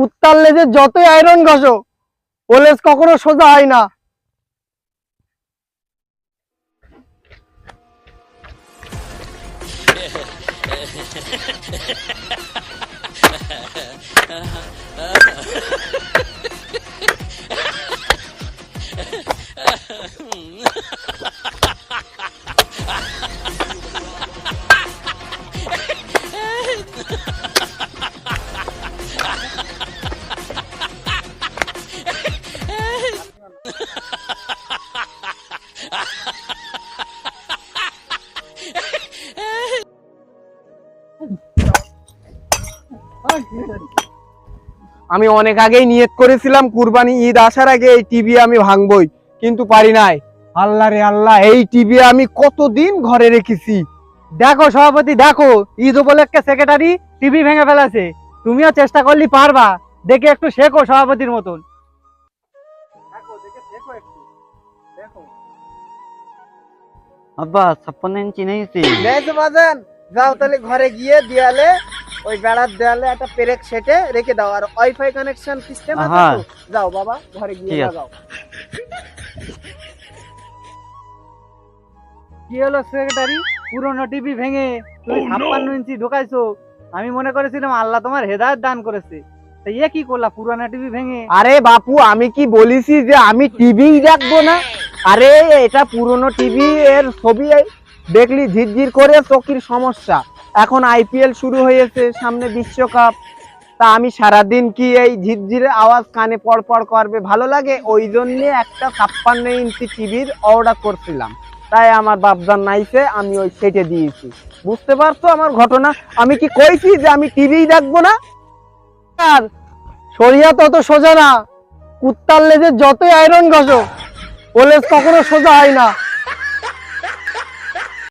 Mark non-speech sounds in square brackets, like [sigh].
কুত্তার লেজে যতই আয়রন ঘষো ও লেজ কখনো সোজা হয় না। [laughs] আমি অনেক আগেই নিয়ত করেছিলাম কুরবানি ঈদ আসার আগে এই টিভি আমি ভাঙবই কিন্তু পারি নাই। আল্লাহ রে আল্লাহ এই টিভি আমি কতদিন ঘরে রেখেছি? দেখো সভাপতি দেখো ঈদ উপলক্ষে সেক্রেটারি টিভি ভেঙে ফেলেছে। তুমিও চেষ্টা করলি পারবা। দেখে একটু শেখো সভাপতির মতন। আব্বা ছাপ্পান্ন ইঞ্চি নিয়েছি যাও তাহলে ঘরে গিয়ে দেয়ালে ওই বেড়ার দেয়ালে একটা পেরেক সেটে রেখে দাও। আর ওয়াইফাই কানেকশন সিস্টেম আছে। যাও বাবা ঘরে গিয়ে। লাগাও। কি হলো সেক্রেটারি পুরনো টিভি ভেঙে তুমি ছাপ্পান্ন ইঞ্চি ঢোকাইছো। আমি মনে করেছিলাম আল্লাহ তোমার হেদায়ত দান করেছে। তা ইয়ে কি করলা পুরানো টিভি ভেঙে? আরে বাপু আমি কি বলেছি যে আমি টিভিই দেখব না? আরে এটা পুরনো টিভি এর ছবি দেখলি ঝিরঝির করে চোখের সমস্যা। এখন আইপিএল শুরু হয়েছে, সামনে বিশ্বকাপ। তা আমি সারাদিন কি এই ঝিরঝিরে আওয়াজ কানে পড় করবে? ভালো লাগে? ওই জন্য একটা ছাপ্পান্ন ইঞ্চি টিভির অর্ডার করছিলাম। তাই আমার বাপজান নাইছে, আমি ওই সেটে দিয়েছি। বুঝতে পারছ আমার ঘটনা? আমি কি কইছি যে আমি টিভিই দেখব না? আর শরিয়া তত সোজা না। কুত্তার লেজে যতই আয়রন ঘষো ও লেজ কখনো সোজা হয় না।